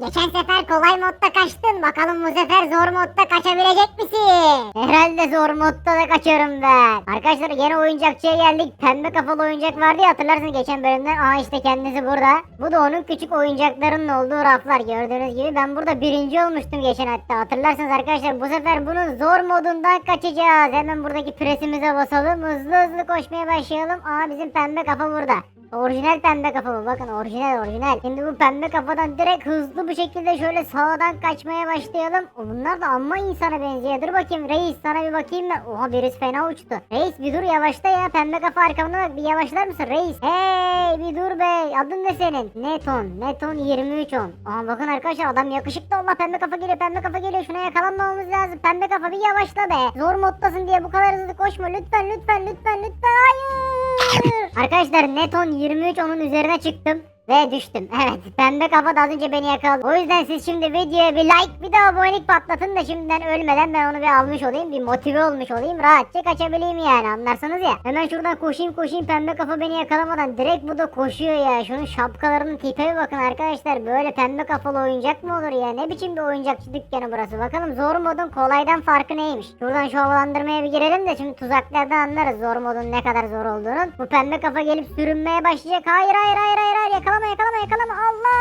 Geçen sefer kolay modda kaçtın. Bakalım bu sefer zor modda kaçabilecek misin? Herhalde zor modda da kaçıyorum ben. Arkadaşlar yeni oyuncakçıya geldik. Pembe kafalı oyuncak vardı ya hatırlarsınız geçen bölümden. Aa işte kendisi burada. Bu da onun küçük oyuncaklarının olduğu raflar. Gördüğünüz gibi ben burada birinci olmuştum geçen hatta. Hatırlarsınız arkadaşlar bu sefer bunun zor modundan kaçacağız. Hemen buradaki presimize basalım. Hızlı hızlı koşmaya başlayalım. Aa bizim pembe kafa burada. Orijinal pembe kafa bu bakın orijinal orijinal. Şimdi bu pembe kafadan direkt hızlı bir şekilde şöyle sağdan kaçmaya başlayalım. Bunlar da amma insana benziyor. Dur bakayım reis sana bir bakayım ben. Oha birisi fena uçtu. Reis bir dur yavaşla ya pembe kafa arkamda bak bir yavaşlar mısın reis? Hey bir dur be adın ne senin? Neton Neton 23 on. Aha bakın arkadaşlar adam yakışıklı Allah pembe kafa geliyor pembe kafa geliyor şuna yakalanmamamız lazım. Pembe kafa bir yavaşla be. Zor moddasın diye bu kadar hızlı koşma lütfen lütfen lütfen lütfen hayır. Arkadaşlar Neton 23 onun üzerine çıktım. Ve düştüm. Evet pembe kafa da az önce beni yakaladı. O yüzden siz şimdi videoya bir like bir de abonelik patlatın da şimdiden ölmeden ben onu bir almış olayım. Bir motive olmuş olayım. Rahatça kaçabileyim yani anlarsanız ya. Hemen şuradan koşayım koşayım pembe kafa beni yakalamadan direkt bu da koşuyor ya. Şunun şapkalarının tipe bir bakın arkadaşlar. Böyle pembe kafalı oyuncak mı olur ya? Ne biçim bir oyuncakçı dükkanı burası. Bakalım zor modun kolaydan farkı neymiş? Şuradan şu havalandırmaya bir girelim de şimdi tuzaklardan anlarız zor modun ne kadar zor olduğunu. Bu pembe kafa gelip sürünmeye başlayacak. Hayır hayır hayır hayır, hayır. Yakalama yakalama yakalama Allah!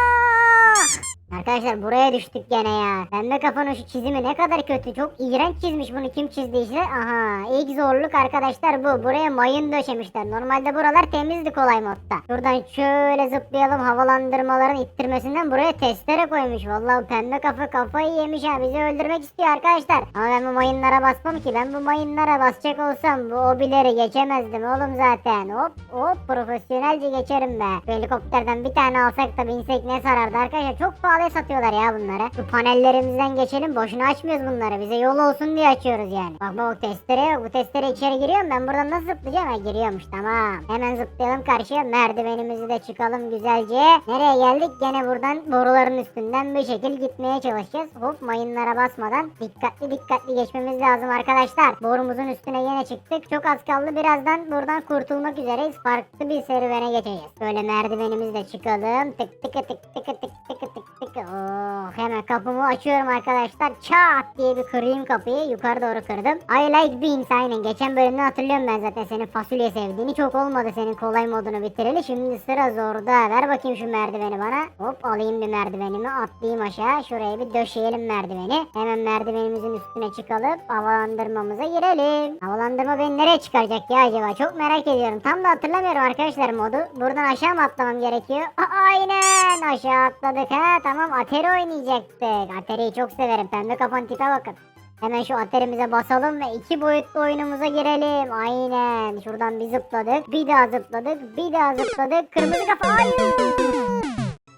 Arkadaşlar buraya düştük gene ya. Pembe kafanın şu çizimi ne kadar kötü. Çok iğrenç çizmiş bunu kim çizdiyse. Aha ilk zorluk arkadaşlar bu. Buraya mayın döşemişler. Normalde buralar temizdi kolay modda. Şuradan şöyle zıplayalım havalandırmaların ittirmesinden buraya testere koymuş. Vallahi pembe kafa kafayı yemiş ha. Bizi öldürmek istiyor arkadaşlar. Ama ben bu mayınlara basmam ki. Ben bu mayınlara basacak olsam bu obileri geçemezdim oğlum zaten. Hop hop profesyonelce geçerim be. Şu helikopterden bir tane alsak da binsek ne sarardı arkadaşlar. Çok pahalıya satıyorlar ya bunlara. Şu panellerimizden geçelim boşuna açmıyoruz bunları. Bize yol olsun diye açıyoruz yani. Bak bak testere yok. Bu testere içeri giriyorum ben buradan nasıl zıplayacağım? Ha giriyormuş tamam. Hemen zıplayalım karşıya merdivenimizi de çıkalım güzelce. Nereye geldik? Gene buradan boruların üstünden bir şekil gitmeye çalışacağız. Hop mayınlara basmadan dikkatli dikkatli geçmemiz lazım arkadaşlar. Borumuzun üstüne yine çıktık. Çok az kaldı birazdan buradan kurtulmak üzereyiz. Farklı bir serüvene geçeceğiz. Böyle merdivenimizle çıkalım. Tık tık tık tık tık tık tık tık Oh, hemen kapımı açıyorum arkadaşlar. Çat diye bir kırayım kapıyı. Yukarı doğru kırdım. I like beans aynen. Geçen bölümde hatırlıyorum ben zaten senin fasulye sevdiğini. Çok olmadı senin kolay modunu bitireli. Şimdi sıra zorda. Ver bakayım şu merdiveni bana. Hop alayım bir merdivenimi. Atlayayım aşağı. Şuraya bir döşeyelim merdiveni. Hemen merdivenimizin üstüne çıkalım. Havalandırmamıza girelim. Havalandırma beni nereye çıkaracak ya acaba? Çok merak ediyorum. Tam da hatırlamıyorum arkadaşlar modu. Buradan aşağı mı atlamam gerekiyor? A- aynen aşağı atladık ha. Tamam Atari oynayacaktık. Atari'yi çok severim. Pembe kafan tipe bakın. Hemen şu aterimize basalım ve iki boyutlu oyunumuza girelim. Aynen. Şuradan bir zıpladık. Bir daha zıpladık. Bir daha zıpladık. Kırmızı kafa. Hayır.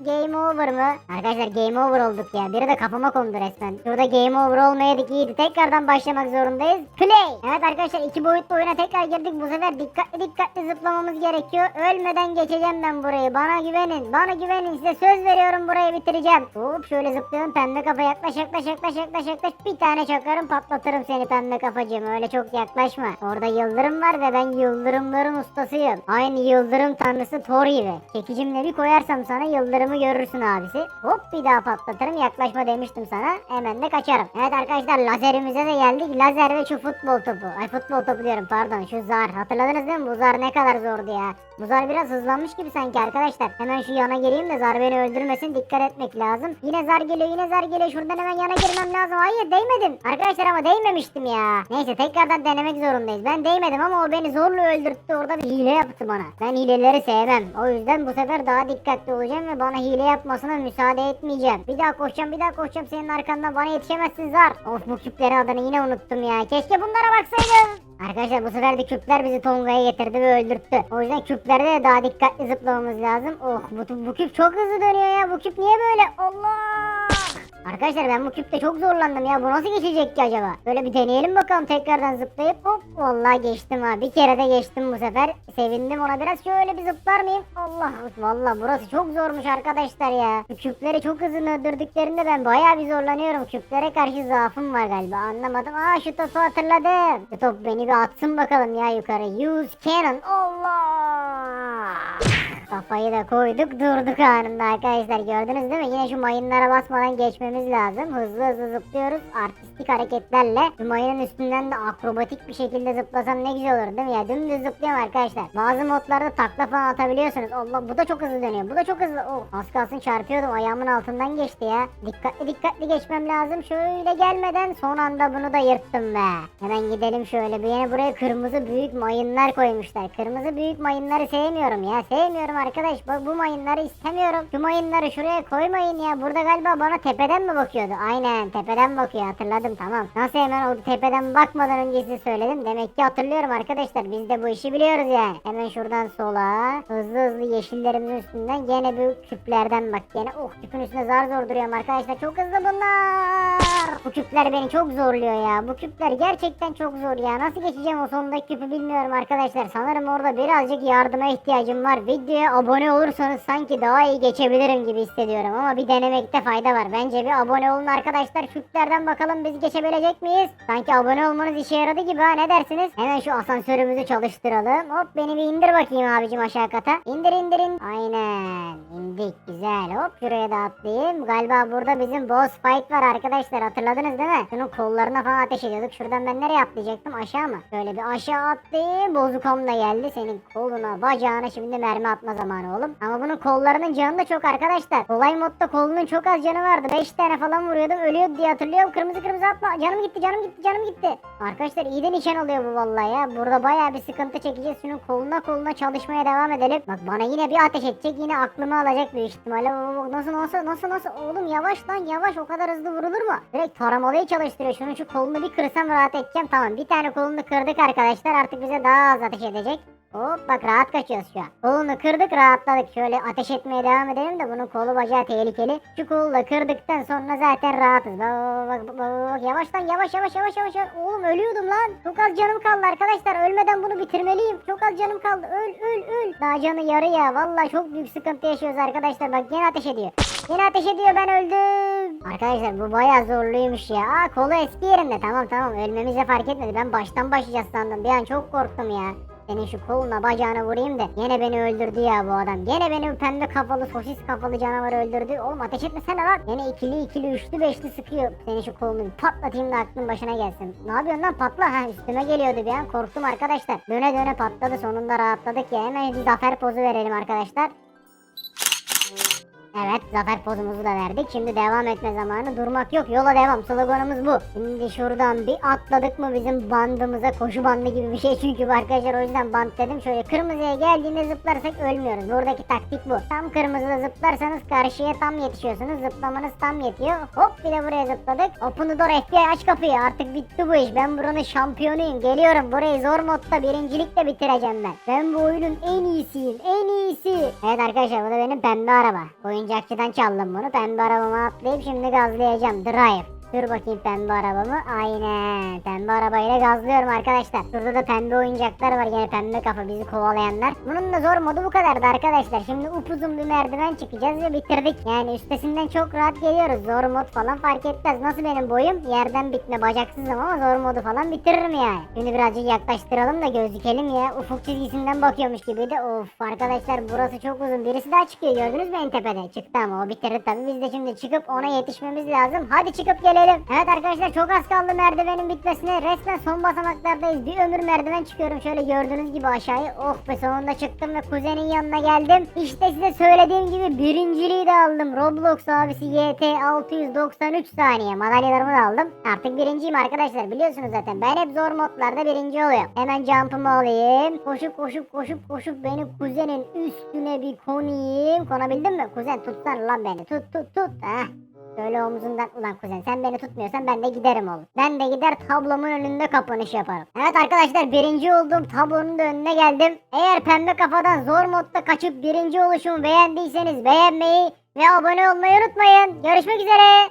Game over mı? Arkadaşlar game over olduk ya. Biri de kafama kondu resmen. Şurada game over olmayaydık iyiydi. Tekrardan başlamak zorundayız. Play. Evet arkadaşlar iki boyutlu oyuna tekrar girdik. Bu sefer dikkatli dikkatli zıplamamız gerekiyor. Ölmeden geçeceğim ben burayı. Bana güvenin. Bana güvenin. Size söz veriyorum burayı bitireceğim. Hop şöyle zıplıyorum. Pembe kafa yaklaş yaklaş yaklaş yaklaş yaklaş. Bir tane çakarım patlatırım seni pembe kafacığım. Öyle çok yaklaşma. Orada yıldırım var ve ben yıldırımların ustasıyım. Aynı yıldırım tanrısı Thor gibi. Çekicimle bir koyarsam sana yıldırımı görürsün abisi. Hop bir daha patlatırım. Yaklaşma demiştim sana. Hemen de kaçarım. Evet arkadaşlar lazerimize de geldik. Lazer ve şu futbol topu. Ay futbol topu diyorum pardon. Şu zar. Hatırladınız değil mi? Bu zar ne kadar zordu ya. Bu zar biraz hızlanmış gibi sanki arkadaşlar. Hemen şu yana gireyim de zar beni öldürmesin. Dikkat etmek lazım. Yine zar geliyor yine zar geliyor. Şuradan hemen yana girmem lazım. Hayır değmedim. Arkadaşlar ama değmemiştim ya. Neyse tekrardan denemek zorundayız. Ben değmedim ama o beni zorla öldürttü. Orada bir hile yaptı bana. Ben hileleri sevmem. O yüzden bu sefer daha dikkatli olacağım ve bana hile yapmasına müsaade etmeyeceğim. Bir daha koşacağım bir daha koşacağım senin arkandan bana yetişemezsin zar. Of bu küplerin adını yine unuttum ya. Keşke bunlara baksaydım. Arkadaşlar bu sefer de küpler bizi Tonga'ya getirdi ve öldürttü. O yüzden küplerde de daha dikkatli zıplamamız lazım. Oh bu, bu küp çok hızlı dönüyor ya. Bu küp niye böyle? Allah! Arkadaşlar ben bu küpte çok zorlandım ya. Bu nasıl geçecek ki acaba? Böyle bir deneyelim bakalım tekrardan zıplayıp hop. Vallahi geçtim ha. Bir kere de geçtim bu sefer. Sevindim ona biraz. Şöyle bir zıplar mıyım? Allah. Vallahi burası çok zormuş arkadaşlar ya. Bu küpleri çok hızlı öldürdüklerinde ben bayağı bir zorlanıyorum. Küplere karşı zaafım var galiba. Anlamadım. Aa şu topu hatırladım. Bu top beni bir atsın bakalım ya yukarı. Use cannon. Allah. Kafayı da koyduk durduk anında arkadaşlar gördünüz değil mi? Yine şu mayınlara basmadan geçmemiz lazım. Hızlı hızlı zıplıyoruz artistik hareketlerle. Şu mayının üstünden de akrobatik bir şekilde zıplasam ne güzel olur değil mi ya? Dümdüz zıplıyorum arkadaşlar. Bazı modlarda takla falan atabiliyorsunuz. Allah bu da çok hızlı dönüyor. Bu da çok hızlı. Oh az kalsın çarpıyordum ayağımın altından geçti ya. Dikkatli dikkatli geçmem lazım. Şöyle gelmeden son anda bunu da yırttım be. Hemen gidelim şöyle. Bir yine buraya kırmızı büyük mayınlar koymuşlar. Kırmızı büyük mayınları sevmiyorum ya. Sevmiyorum arkadaş. Bak bu mayınları istemiyorum. Şu mayınları şuraya koymayın ya. Burada galiba bana tepeden mi bakıyordu? Aynen tepeden bakıyor hatırladım tamam. Nasıl hemen o tepeden bakmadan önce size söyledim. Demek ki hatırlıyorum arkadaşlar. Biz de bu işi biliyoruz yani. Hemen şuradan sola. Hızlı hızlı yeşillerimizin üstünden gene bir küplerden bak. Gene oh küpün üstünde zar zor duruyorum arkadaşlar. Çok hızlı bunlar. Bu küpler beni çok zorluyor ya. Bu küpler gerçekten çok zor ya. Nasıl geçeceğim o sondaki küpü bilmiyorum arkadaşlar. Sanırım orada birazcık yardıma ihtiyacım var. Videoya abone olursanız sanki daha iyi geçebilirim gibi hissediyorum. Ama bir denemekte fayda var. Bence bir abone olun arkadaşlar. Küplerden bakalım biz geçebilecek miyiz? Sanki abone olmanız işe yaradı gibi ha ne dersiniz? Hemen şu asansörümüzü çalıştıralım. Hop beni bir indir bakayım abicim aşağı kata. İndir indir in. Aynen. İndik güzel. Hop şuraya da atlayayım. Galiba burada bizim boss fight var arkadaşlar. Hatırladınız değil mi? Şunun kollarına falan ateş ediyorduk. Şuradan ben nereye atlayacaktım? Aşağı mı? Şöyle bir aşağı atlayayım. Bozukom da geldi. Senin koluna, bacağına şimdi mermi atma zamanı oğlum. Ama bunun kollarının canı da çok arkadaşlar. Kolay modda kolunun çok az canı vardı. 5 tane falan vuruyordum. Ölüyordu diye hatırlıyorum. Kırmızı kırmızı atma. Canım gitti, canım gitti, canım gitti. Arkadaşlar iyi de nişan oluyor bu vallahi ya. Burada bayağı bir sıkıntı çekeceğiz. Şunun koluna koluna çalışmaya devam edelim. Bak bana yine bir ateş edecek. Yine aklımı alacak büyük ihtimalle. Nasıl nasıl nasıl nasıl? Oğlum yavaş lan yavaş. O kadar hızlı vurulur mu? Direkt taramalıyı çalıştırıyor. Şunun şu kolunu bir kırsam rahat edeceğim. Tamam bir tane kolunu kırdık arkadaşlar. Artık bize daha az ateş edecek. Hop bak rahat kaçıyoruz şu an. Kolunu kırdık rahatladık. Şöyle ateş etmeye devam edelim de bunun kolu bacağı tehlikeli. Şu kolu da kırdıktan sonra zaten rahatız. Bak bak bak bak, bak. yavaş yavaş yavaş yavaş. Oğlum ölüyordum lan. Çok az canım kaldı arkadaşlar. Ölmeden bunu bitirmeliyim. Çok az canım kaldı. Öl öl öl. Daha canı yarı ya. Vallahi çok büyük sıkıntı yaşıyoruz arkadaşlar. Bak yine ateş ediyor. Yine ateş ediyor ben öldüm. Arkadaşlar bu bayağı zorluymuş ya. Aa kolu eski yerinde. Tamam tamam ölmemize fark etmedi. Ben baştan başlayacağız sandım. Bir an çok korktum ya. Senin şu koluna bacağına vurayım da yine beni öldürdü ya bu adam. Yine beni pembe kafalı sosis kafalı canavar öldürdü. Oğlum ateş etmesene lan. Yine ikili ikili üçlü beşli sıkıyor. Senin şu kolunu patlatayım da aklın başına gelsin. Ne yapıyorsun lan patla. Ha üstüme geliyordu bir an korktum arkadaşlar. Döne döne patladı sonunda rahatladık ya. Hemen bir zafer pozu verelim arkadaşlar. Evet zafer pozumuzu da verdik. Şimdi devam etme zamanı. Durmak yok. Yola devam. Sloganımız bu. Şimdi şuradan bir atladık mı bizim bandımıza koşu bandı gibi bir şey çünkü arkadaşlar o yüzden band dedim. Şöyle kırmızıya geldiğinde zıplarsak ölmüyoruz. Buradaki taktik bu. Tam kırmızıda zıplarsanız karşıya tam yetişiyorsunuz. Zıplamanız tam yetiyor. Hop bir de buraya zıpladık. Open the door FBI aç kapıyı. Artık bitti bu iş. Ben buranın şampiyonuyum. Geliyorum. Burayı zor modda birincilikle bitireceğim ben. Ben bu oyunun en iyisiyim. En iyisi. Evet arkadaşlar bu da benim pembe araba. Oyuncakçıdan çaldım bunu. Pembe arabama atlayıp şimdi gazlayacağım. Drive. Dur bakayım pembe arabamı. Aynen. Pembe arabayla gazlıyorum arkadaşlar. Burada da pembe oyuncaklar var. Yine pembe kafa bizi kovalayanlar. Bunun da zor modu bu kadardı arkadaşlar. Şimdi upuzun bir merdiven çıkacağız ve bitirdik. Yani üstesinden çok rahat geliyoruz. Zor mod falan fark etmez. Nasıl benim boyum? Yerden bitme bacaksızım ama zor modu falan bitiririm yani. Şimdi birazcık yaklaştıralım da gözükelim ya. Ufuk çizgisinden bakıyormuş gibi de. Of arkadaşlar burası çok uzun. Birisi daha çıkıyor gördünüz mü en tepede? Çıktı ama o bitirdi tabii. Biz de şimdi çıkıp ona yetişmemiz lazım. Hadi çıkıp gelelim. Evet arkadaşlar çok az kaldı merdivenin bitmesine. Resmen son basamaklardayız. Bir ömür merdiven çıkıyorum şöyle gördüğünüz gibi aşağıya. Oh be sonunda çıktım ve kuzenin yanına geldim. İşte size söylediğim gibi birinciliği de aldım. Roblox abisi YT 693 saniye. Madalyalarımı da aldım. Artık birinciyim arkadaşlar biliyorsunuz zaten. Ben hep zor modlarda birinci oluyorum. Hemen jump'ımı alayım. Koşup koşup koşup koşup beni kuzenin üstüne bir konayım. Konabildin mi? Kuzen tutsana lan beni. Tut tut tut. Heh. Şöyle omzundan ulan kuzen sen beni tutmuyorsan ben de giderim oğlum. Ben de gider tablomun önünde kapanış yaparım. Evet arkadaşlar birinci olduğum tablonun da önüne geldim. Eğer pembe kafadan zor modda kaçıp birinci oluşumu beğendiyseniz beğenmeyi ve abone olmayı unutmayın. Görüşmek üzere.